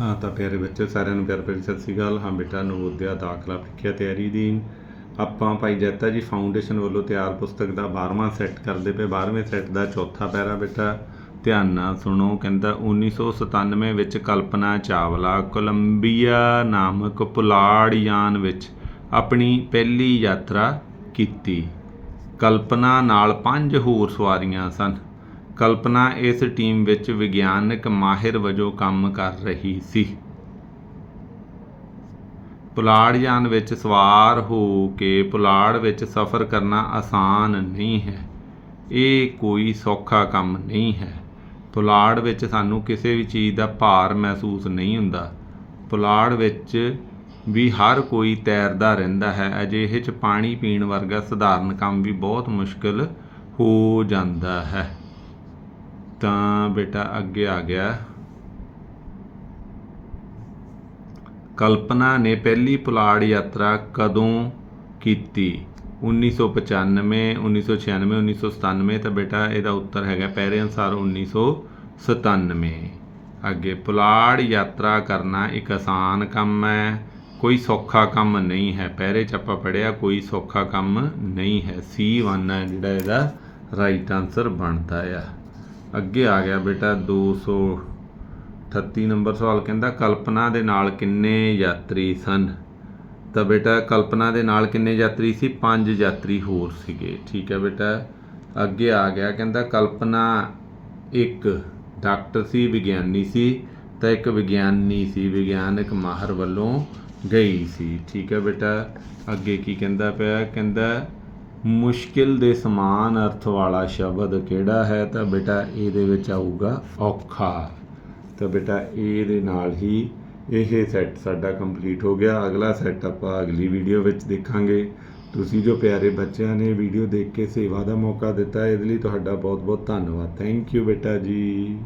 ਹਾਂ, ਤਾਂ ਪਿਆਰੇ ਬੱਚੇ ਸਾਰਿਆਂ ਨੂੰ ਪਿਆਰ ਭਰੀ ਸਤਿ ਸ਼੍ਰੀ ਅਕਾਲ। ਹਾਂ ਬੇਟਾ, ਨਵੋਦਿਆ ਦਾਖਲਾ ਪ੍ਰੀਖਿਆ ਤਿਆਰੀ ਦੀ। ਆਪਾਂ ਭਾਈ ਜੈਤਾ ਜੀ ਫਾਊਂਡੇਸ਼ਨ ਵੱਲੋਂ ਤਿਆਰ ਪੁਸਤਕ ਦਾ 12ਵਾਂ ਸੈੱਟ ਕਰਦੇ ਪਏ। 12ਵੇਂ ਸੈੱਟ ਦਾ ਚੌਥਾ ਪੈਰਾ ਬੇਟਾ, ਧਿਆਨ ਨਾਲ ਸੁਣੋ, ਕਹਿੰਦਾ 1997 ਵਿੱਚ ਕਲਪਨਾ ਚਾਵਲਾ ਕੋਲੰਬੀਆ ਨਾਮਕ ਪੁਲਾੜ ਯਾਨ ਵਿੱਚ ਆਪਣੀ ਪਹਿਲੀ ਯਾਤਰਾ ਕੀਤੀ। ਕਲਪਨਾ ਨਾਲ ਪੰਜ ਹੋਰ ਸਵਾਰੀਆਂ ਸਨ। ਕਲਪਨਾ ਇਸ ਟੀਮ ਵਿੱਚ ਵਿਗਿਆਨਕ ਮਾਹਿਰ ਵਜੋਂ ਕੰਮ ਕਰ ਰਹੀ ਸੀ। ਪੁਲਾੜ ਯਾਨ ਵਿੱਚ ਸਵਾਰ ਹੋ ਕੇ ਪੁਲਾੜ ਵਿੱਚ ਸਫ਼ਰ ਕਰਨਾ ਆਸਾਨ ਨਹੀਂ ਹੈ। ਇਹ ਕੋਈ ਸੌਖਾ ਕੰਮ ਨਹੀਂ ਹੈ। ਪੁਲਾੜ ਵਿੱਚ ਸਾਨੂੰ ਕਿਸੇ ਵੀ ਚੀਜ਼ ਦਾ ਭਾਰ ਮਹਿਸੂਸ ਨਹੀਂ ਹੁੰਦਾ। ਪੁਲਾੜ ਵਿੱਚ ਵੀ ਹਰ ਕੋਈ ਤੈਰਦਾ ਰਹਿੰਦਾ ਹੈ। ਅਜਿਹੇ 'ਚ ਪਾਣੀ ਪੀਣ ਵਰਗਾ ਸਧਾਰਨ ਕੰਮ ਵੀ ਬਹੁਤ ਮੁਸ਼ਕਲ ਹੋ ਜਾਂਦਾ ਹੈ। ਤਾਂ ਬੇਟਾ ਅੱਗੇ ਆ ਗਿਆ। ਕਲਪਨਾ ਨੇ ਪਹਿਲੀ ਪੁਲਾੜ ਯਾਤਰਾ ਕਦੋਂ ਕੀਤੀ? 1995 1996 1997 ਤਾਂ ਬੇਟਾ ਇਹਦਾ ਉੱਤਰ ਹੈਗਾ ਪਹਿਰੇ ਅਨਸਾਰ 1997 ਅੱਗੇ ਪੁਲਾੜ ਯਾਤਰਾ ਕਰਨਾ ਇੱਕ ਆਸਾਨ ਕੰਮ ਹੈ, ਕੋਈ ਸੌਖਾ ਕੰਮ ਨਹੀਂ ਹੈ। ਪਹਿਰੇ ਚ ਆਪਾਂ ਪੜਿਆ ਕੋਈ ਸੌਖਾ ਕੰਮ ਨਹੀਂ ਹੈ। C1 ਹੈ ਜਿਹੜਾ ਇਹਦਾ ਰਾਈਟ ਆਨਸਰ ਬਣਦਾ ਆ। ਅੱਗੇ ਆ ਗਿਆ ਬੇਟਾ 238 ਨੰਬਰ ਸਵਾਲ, ਕਹਿੰਦਾ ਕਲਪਨਾ ਦੇ ਨਾਲ ਕਿੰਨੇ ਯਾਤਰੀ ਸਨ? ਤਾਂ ਬੇਟਾ ਕਲਪਨਾ ਦੇ ਨਾਲ ਕਿੰਨੇ ਯਾਤਰੀ ਸੀ? ਪੰਜ ਯਾਤਰੀ ਹੋਰ ਸੀਗੇ। ਠੀਕ ਹੈ ਬੇਟਾ, ਅੱਗੇ ਆ ਗਿਆ, ਕਹਿੰਦਾ ਕਲਪਨਾ ਇੱਕ ਡਾਕਟਰ ਸੀ, ਵਿਗਿਆਨੀ ਸੀ, ਤਾਂ ਇੱਕ ਵਿਗਿਆਨੀ ਸੀ, ਵਿਗਿਆਨਕ ਮਾਹਰ ਵੱਲੋਂ ਗਈ ਸੀ। ਠੀਕ ਹੈ ਬੇਟਾ, ਅੱਗੇ ਕੀ ਕਹਿੰਦਾ ਪਿਆ? ਕਹਿੰਦਾ ਮੁਸ਼ਕਿਲ ਦੇ ਸਮਾਨ ਅਰਥ ਵਾਲਾ ਸ਼ਬਦ ਕਿਹੜਾ ਹੈ? ਤਾਂ ਬੇਟਾ ਇਹਦੇ ਵਿੱਚ ਆਊਗਾ ਔਖਾ। ਤਾਂ ਬੇਟਾ ਇਹਦੇ ਨਾਲ ਹੀ ਇਹ ਸੈੱਟ ਸਾਡਾ ਕੰਪਲੀਟ ਹੋ ਗਿਆ। ਅਗਲਾ ਸੈੱਟ ਆਪਾਂ ਅਗਲੀ ਵੀਡੀਓ ਵਿੱਚ ਦੇਖਾਂਗੇ। ਤੁਸੀਂ ਜੋ ਪਿਆਰੇ ਬੱਚਿਆਂ ਨੇ ਵੀਡੀਓ ਦੇਖ ਕੇ ਸੇਵਾ ਦਾ ਮੌਕਾ ਦਿੱਤਾ, ਇਹਦੇ ਲਈ ਤੁਹਾਡਾ ਬਹੁਤ ਬਹੁਤ ਧੰਨਵਾਦ। ਥੈਂਕ ਯੂ ਬੇਟਾ ਜੀ।